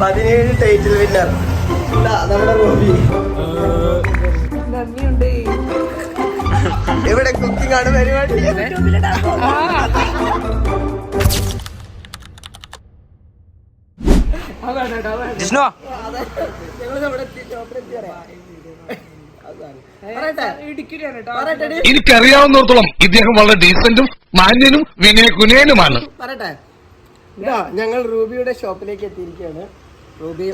പതിനേഴ് title winner നമ്മുടെ Robbie നന്ദിയുണ്ട്. ഇവിടെ കുക്കിംഗ് ആണ് പരിപാടി? ജിഷ്ണു. എനിക്കറിയാവുന്നിടത്തോളം ഇദ്ദേഹം വളരെ ഡീസന്റും മാന്യനും വിനയ കുനയനുമാണ് പറയട്ടെ. ഇതാ ഞങ്ങൾ റൂബിയുടെ ഷോപ്പിലേക്ക് എത്തിയിരിക്കുകയാണ്. റൂബി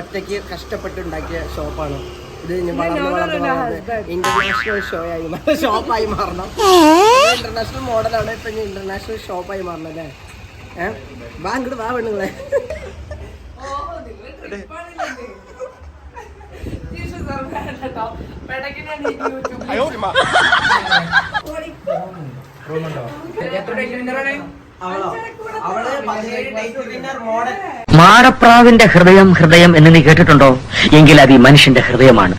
ഒറ്റയ്ക്ക് കഷ്ടപ്പെട്ടുണ്ടാക്കിയ ഷോപ്പാണ്. ഇത് ഇനി വളർന്ന് വളർന്ന് വളർന്ന് ഇന്റർനാഷണൽ ഷോ ആയി ഷോപ്പായി മാറണം. ഇന്റർനാഷണൽ മോഡലാണ് ഇപ്പൊ ഇനി ഇന്റർനാഷണൽ ഷോപ്പായി മാറണം അല്ലേ? ഏഹ് വാ ഇങ്ങോട്ട് വാ പെണ്ണുങ്ങളെ. അവളോ മാടപ്രാവിന്റെ ഹൃദയം ഹൃദയം എന്ന് നീ കേട്ടിട്ടുണ്ടോ? എങ്കിൽ അത് ഈ മനുഷ്യന്റെ ഹൃദയമാണ്.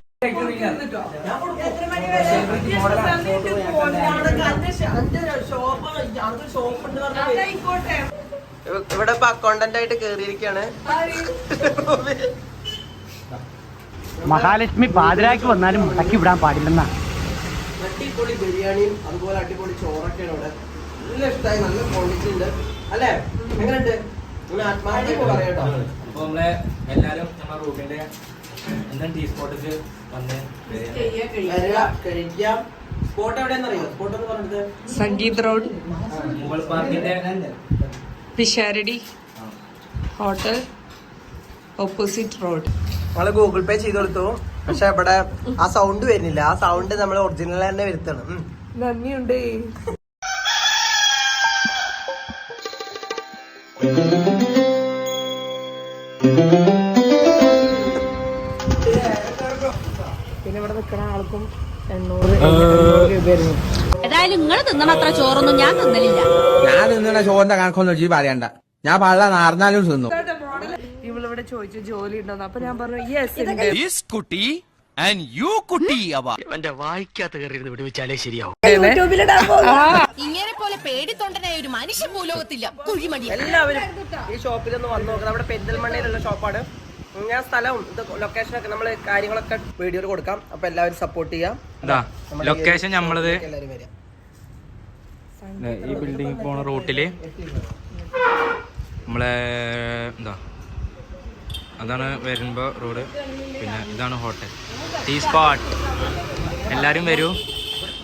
ഇവിടെ ഇപ്പൊ അക്കൗണ്ടന്റ് ആയിട്ട് കേറിയിരിക്കാണ്. മഹാലക്ഷ്മി പാതിരാക്കി വന്നാലും മുടക്കി വിടാൻ പാടില്ലെന്നാ. അടിപൊളി ബിരിയാണിയും അതുപോലെ അടിപൊളി ചോറൊക്കെയാണ് ഇവിടെ നല്ല ഇഷ്ടമായി നല്ല ക്വാണ്ടിറ്റി ഉണ്ട്. അല്ലേ? എങ്ങനെയുണ്ട്? നിങ്ങൾ ആത്മാർത്ഥമായിട്ട് പറയട്ടോ. അപ്പൊ നമ്മളെ എല്ലാരും നമ്മുടെ റൂമിന്റെ എന്താണ് ടീ സ്പോട്ടിക്ക് വന്ന് വരിക? കഴിക്കാം. സ്പോട്ട് എവിടെയെന്നറിയോ? സ്പോട്ട് എന്ന് പറഞ്ഞത്? സംഗീത് റോഡ്. മുഗൾ പാർക്കിന്റെ പിഷാരടി ഹോട്ടൽ ഓപ്പോസിറ്റ് റോഡ്. നമ്മൾ ഗൂഗിൾ പേ ചെയ്ത് കൊടുത്തു. പക്ഷെ ഇവിടെ ആ സൗണ്ട് വരുന്നില്ല. ആ സൗണ്ട് നമ്മൾ ഒറിജിനൽ തന്നെ വരുത്തണം. നന്ദിയുണ്ട്. പിന്നെ ഇവിടെ നിൽക്കുന്ന ആൾക്കും എണ്ണൂറ് എണ്ണൂറ് രൂപയായിരുന്നു ഏതായാലും നിങ്ങൾ തിന്നണ അത്ര ചോറൊന്നും ഞാൻ തിന്നലില്ല. ഞാൻ തിന്നണ ചോറിന്റെ കണക്കൊന്നും ജി പറയണ്ട. ഞാൻ പള്ള നാർന്നാലും തിന്നു. ഇവളിവിടെ ചോദിച്ചു ജോലി ഉണ്ടോന്ന്. അപ്പൊ ഞാൻ പറഞ്ഞു യെസ് കുട്ടി. ആൻഡ് യു കുട്ടി അവ. എന്റെ വായിക്കാത്ത കയറി വിടുവിച്ചാലേ ശരിയാവും. ഇങ്ങനെ പോലെ പേടിത്തൊണ്ടനായ ഒരു മനുഷ്യൻ ഭൂലോകത്തില്ല. കുഴിമടി. എല്ലാവരും ഈ ഷോപ്പിൽ ഒന്ന് വന്നു നോക്കുന്നത് അവിടെ പെരിന്തൽമണ്ണയിലുള്ള ഷോപ്പാണ്. ഞാൻ സ്ഥലവും ഇത് ലൊക്കേഷനൊക്കെ നമ്മൾ കാര്യങ്ങളൊക്കെ വീഡിയോയിൽ കൊടുക്കാം. അപ്പൊ എല്ലാവരും സപ്പോർട്ട് ചെയ്യാം. ലൊക്കേഷൻ നമ്മളത് ഈ ബിൽഡിംഗ് പോണ റൂട്ടിൽ നമ്മളെ എന്താ അതാണ് വരുമ്പോ റോഡ്. പിന്നെ ഇതാണ് ഹോട്ടൽ. Tea spot. എല്ലാരും വരൂ.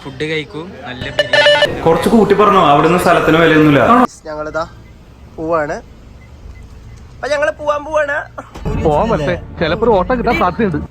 ഫുഡ് കഴിക്കൂ. നല്ല ബിരിയാണി. കുറച്ച് കൂട്ടി പറഞ്ഞോ അവിടുന്ന് സ്ഥലത്തിന് വിലയൊന്നുമില്ല. ഞങ്ങളിതാ പോവാണ്. അപ്പൊ ഞങ്ങൾ പോവാൻ പോവാണ്. പോവാൻ പറ്റേ ചിലപ്പോ ഓട്ടം കിട്ടാൻ സാധ്യതയുണ്ട്.